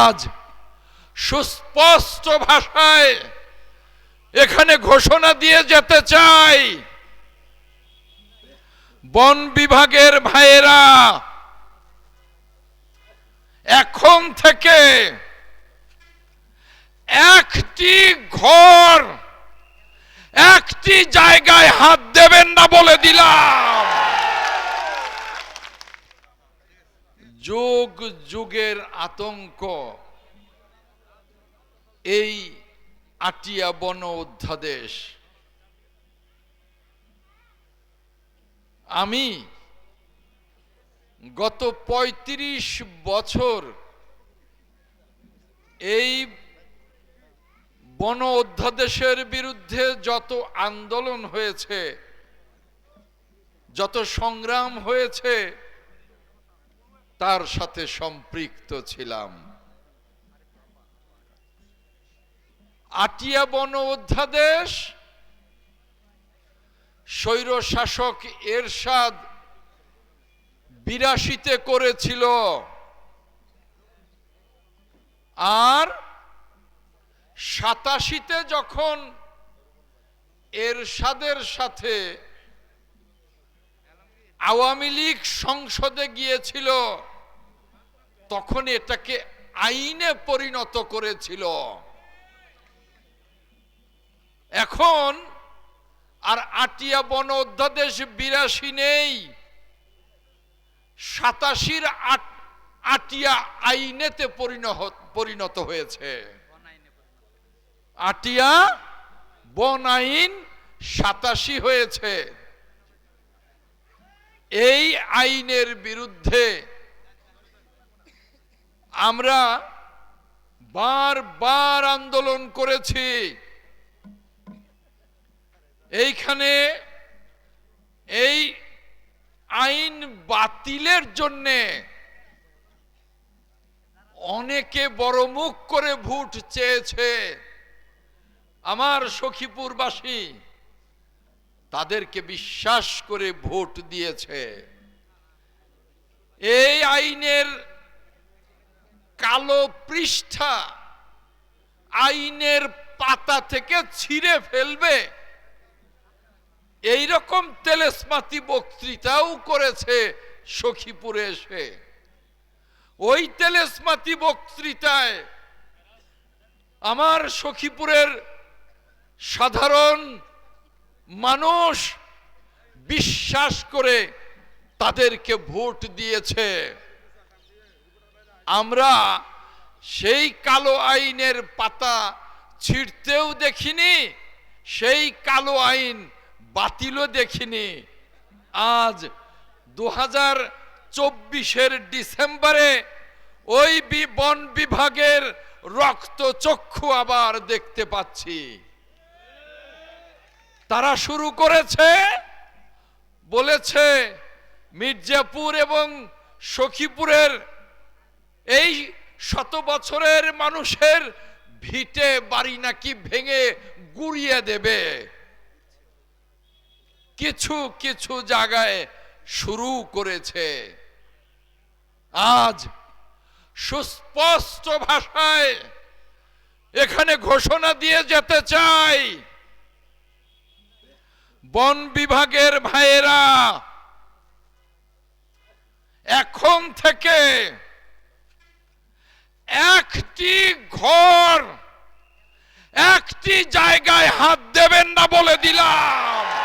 আজ সুস্পষ্ট ভাষায় এখানে ঘোষণা দিয়ে যেতে চাই। বন বিভাগের ভাইয়েরা, এখন থেকে একটি ঘর, একটি জায়গায় হাত দেবেন না বলে দিলাম। যুগ যুগের আতঙ্ক। এই আটিয়া বন অধ্যাদেশ। আমি গত ৩৫ বছর এই বন অধ্যাদেশের বিরুদ্ধে যত আন্দোলন হয়েছে, যত সংগ্রাম হয়েছে তার সাথে সম্পৃক্ত ছিলাম। আটিয়া বন অধ্যাদেশ স্বৈর শাসক এরশাদ বিরাশিতে করেছিল। আর সাতাশিতে যখন এরশাদের সাথে আওয়ামী লীগ সংসদে গিয়েছিল তখন এটাকে আইনে পরিণত করেছিল। এখন আর আটিয়া বন অধ্যাদেশ বিরাশি নেই। সাতাশির আটিয়া আইনেতে পরিণত হয়েছে। আটিয়া বন আইন সাতাশি হয়েছে। এই আইনের বিরুদ্ধে আমরা বারবার আন্দোলন করেছি। এইখানে এই আইন বাতিলের জন্যে অনেকে বড় মুখ করে ভোট চেয়েছে। আমার সখীপুরবাসী তাদেরকে বিশ্বাস করে ভোট দিয়েছে। এই আইনের কালো পৃষ্ঠা আইনের পাতা থেকে ছিঁড়ে ফেলবে। এই রকম তেলেসমাতি বক্তৃতাও করেছে সখীপুরে এসে। ওই তেলেসমাতি বক্তৃতায় আমার সখীপুরের সাধারণ মানুষ বিশ্বাস করে তাদেরকে ভোট দিয়েছে। আমরা সেই কালো আইনের পাতা ছিঁড়তেও দেখিনি, সেই কালো আইন বাতিলও দেখিনি। আজ দু হাজার চব্বিশের ডিসেম্বরে ওই বন বিভাগের রক্ত চক্ষু আবার দেখতে পাচ্ছি। তারা শুরু করেছে, বলেছে মির্জাপুর এবং সখীপুরের এই শত বছরের মানুষের ভিটে বাড়ি নাকি ভেঙে গুড়িয়ে দেবে। কিছু কিছু জায়গায় শুরু করেছে। আজ সুস্পষ্ট ভাষায় এখানে ঘোষণা দিয়ে যেতে চাই। বন বিভাগের ভাইয়েরা, এখন থেকে একটি ঘর একটি জায়গায় হাত দেবেন না বলে দিলাম।